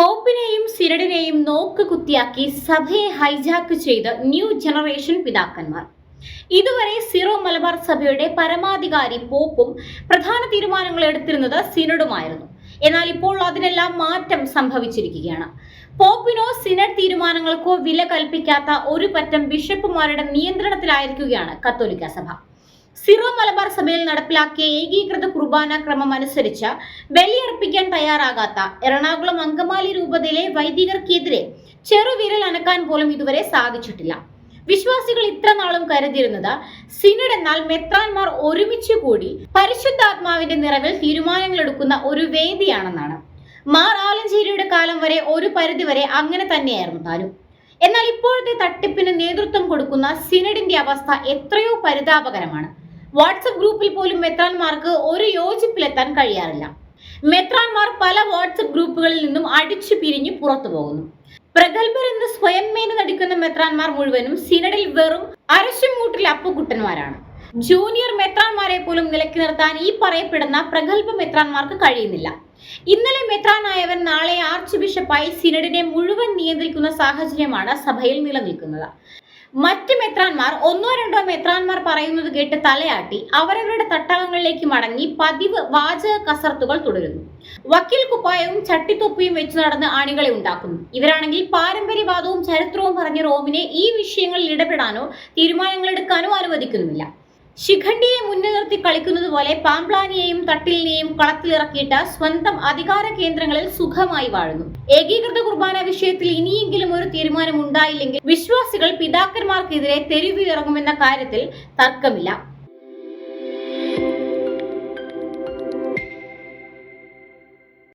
പോപ്പിനെയും സിരടിനെയും നോക്ക് കുത്തിയാക്കി സഭയെ ഹൈജാക്ക് ചെയ്ത് ന്യൂ ജനറേഷൻ പിതാക്കന്മാർ. ഇതുവരെ സിറോ മലബാർ സഭയുടെ പരമാധികാരി പോപ്പും പ്രധാന തീരുമാനങ്ങൾ എടുത്തിരുന്നത് സിനഡുമായിരുന്നു. എന്നാൽ ഇപ്പോൾ അതിനെല്ലാം മാറ്റം സംഭവിച്ചിരിക്കുകയാണ്. പോപ്പിനോ സിനഡ് തീരുമാനങ്ങൾക്കോ വില കൽപ്പിക്കാത്ത ഒരു പറ്റം ബിഷപ്പുമാരുടെ നിയന്ത്രണത്തിലായിരിക്കുകയാണ് കത്തോലിക്ക സഭ. സിറോ മലബാർ സഭയിൽ നടപ്പിലാക്കിയ ഏകീകൃത കുർബാന ക്രമം അനുസരിച്ച് ബലിയർപ്പിക്കാൻ തയ്യാറാകാത്ത എറണാകുളം അങ്കമാലി രൂപതയിലെ വൈദികർക്കെതിരെ ചെറുവിരൽ അനക്കാൻ പോലും ഇതുവരെ സാധിച്ചിട്ടില്ല. വിശ്വാസികൾ ഇത്ര നാളും കരുതിയിരുന്നത് സിനഡ് എന്നാൽ മെത്രാൻമാർ ഒരുമിച്ച് കൂടി പരിശുദ്ധാത്മാവിന്റെ നിറവിൽ തീരുമാനങ്ങൾ എടുക്കുന്ന ഒരു വേദിയാണെന്നാണ്. മാർ ആലഞ്ചേരിയുടെ കാലം വരെ ഒരു പരിധിവരെ അങ്ങനെ തന്നെയായിരുന്നു താനും. എന്നാൽ ഇപ്പോഴത്തെ തട്ടിപ്പിന് നേതൃത്വം കൊടുക്കുന്ന സിനഡിന്റെ അവസ്ഥ എത്രയോ പരിതാപകരമാണ്. വാട്സപ്പ് ഗ്രൂപ്പിൽ പോലും മെത്രാൻമാർക്ക് ഒരു യോജിപ്പിലെത്താൻ കഴിയാറില്ല. മെത്രാൻമാർ പല വാട്സപ്പ് ഗ്രൂപ്പുകളിൽ നിന്നും അടിച്ചു പിരിഞ്ഞു പുറത്തു പോകുന്നു. പ്രഗത്ഭരെന്ന് സ്വയം മേന നടിക്കുന്ന മെത്രാൻമാർ മുഴുവനും സിനഡിൽ വെറും അരശുമൂട്ടിൽ അപ്പുകുട്ടന്മാരാണ്. ജൂനിയർ മെത്രാൻമാരെ പോലും നിലക്കി നിർത്താൻ ഈ പറയപ്പെടുന്ന പ്രഗത്ഭ മെത്രാൻമാർക്ക് കഴിയുന്നില്ല. ഇന്നലെ മെത്രാനായവൻ നാളെ ആർച്ച് ബിഷപ്പായി സിനഡിനെ മുഴുവൻ നിയന്ത്രിക്കുന്ന സാഹചര്യമാണ് സഭയിൽ നിലനിൽക്കുന്നത്. മറ്റ് മെത്രാന്മാർ ഒന്നോ രണ്ടോ മെത്രാന്മാർ പറയുന്നത് കേട്ട് തലയാട്ടി അവരവരുടെ തട്ടകങ്ങളിലേക്ക് മടങ്ങി പതിവ് വാചക കസർത്തുകൾ തുടരുന്നു. വക്കീൽ കുപ്പായവും ചട്ടിത്തൊപ്പിയും വെച്ച് നടന്ന് ആണികളെ ഉണ്ടാക്കുന്നു. ഇവരാണെങ്കിൽ പാരമ്പര്യവാദവും ചരിത്രവും പറഞ്ഞ റോമിനെ ഈ വിഷയങ്ങളിൽ ഇടപെടാനോ തീരുമാനങ്ങൾ എടുക്കാനോ അനുവദിക്കുന്നുമില്ല. ശിഖണ്ഡിയെ മുൻനിർത്തി നിർത്തി കളിക്കുന്നത് പോലെ പാംപ്ലാനിയെയും തട്ടിലിനെയും കളത്തിലിറക്കിയിട്ട് സ്വന്തം അധികാര കേന്ദ്രങ്ങളിൽ സുഖമായി വാഴുന്നു. ഏകീകൃത കുർബാന വിഷയത്തിൽ ഇനിയെങ്കിലും ഒരു തീരുമാനം ഉണ്ടായില്ലെങ്കിൽ വിശ്വാസികൾ പിതാക്കന്മാർക്കെതിരെ തെരുവിലിറങ്ങുമെന്ന കാര്യത്തിൽ തർക്കമില്ല.